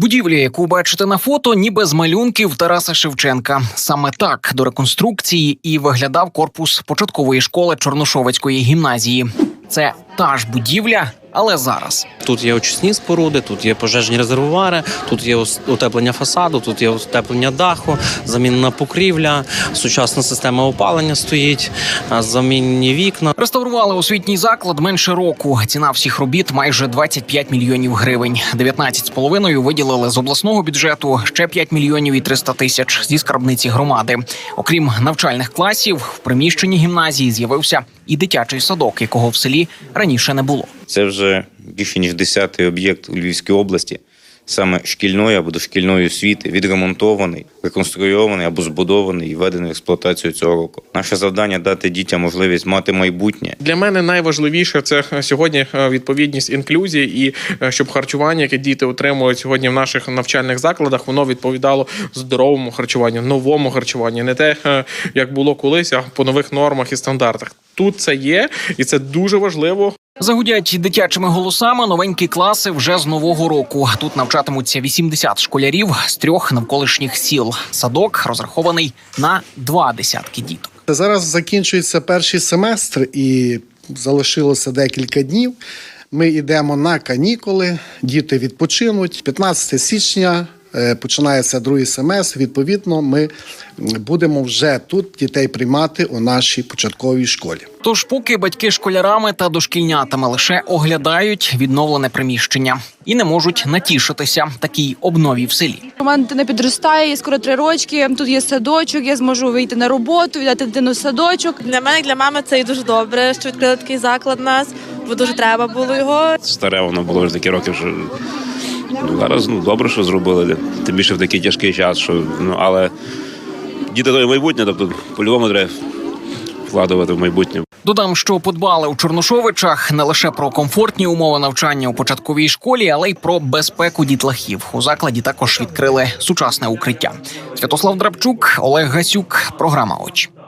Будівля, яку бачите на фото, ніби з малюнків Тараса Шевченка. Саме так до реконструкції і виглядав корпус початкової школи Чорношовецької гімназії. Це та ж будівля, але зараз. Тут є очисні споруди, тут є пожежні резервуари, тут є утеплення фасаду, тут є утеплення даху, замінена покрівля, сучасна система опалення стоїть, замінні вікна. Реставрували освітній заклад менше року. Ціна всіх робіт майже 25 мільйонів гривень. 19 з половиною виділили з обласного бюджету, ще 5 мільйонів і 300 тисяч зі скарбниці громади. Окрім навчальних класів, в приміщенні гімназії з'явився і дитячий садок, якого в селі раніше не було. Це вже більше ніж 10-й об'єкт у Львівській області, саме шкільної або дошкільної освіти, відремонтований, реконструйований або збудований і введений в експлуатацію цього року. Наше завдання дати дітям можливість мати майбутнє, Для мене найважливіше це сьогодні е, відповідність інклюзії, і е, щоб харчування, яке діти отримують сьогодні в наших навчальних закладах, воно відповідало здоровому харчуванню, новому харчуванню, не те, е, як було колись, а по нових нормах і стандартах. Тут це є, і це дуже важливо. Загудять дитячими голосами новенькі класи вже з нового року. Тут навчатимуться 80 школярів з трьох навколишніх сіл. Садок розрахований на два десятки діток. Зараз закінчується перший семестр і залишилося декілька днів. Ми йдемо на канікули, діти відпочинуть. 15 січня починається другий семестр. Відповідно, ми будемо вже тут дітей приймати у нашій початковій школі. Тож, поки батьки школярами та дошкільнятами лише оглядають відновлене приміщення і не можуть натішитися такій обнові в селі. У мене дитина підростає, скоро три рочки. Тут є садочок, я зможу вийти на роботу, віддати дитину в садочок. Для мене, для мами, це і дуже добре, що відкрили такий заклад у нас, бо дуже треба було його. старе воно було вже такі роки, що ну, зараз ну, добре, що зробили. Тим більше в такий тяжкий час, що ну але діти то і майбутнє, тобто по-любому треба вкладувати в майбутнє. Додам, що подбали у Чорношовичах не лише про комфортні умови навчання у початковій школі, але й про безпеку дітлахів. У закладі також відкрили сучасне укриття. Святослав Драбчук, Олег Гасюк, програма Очі.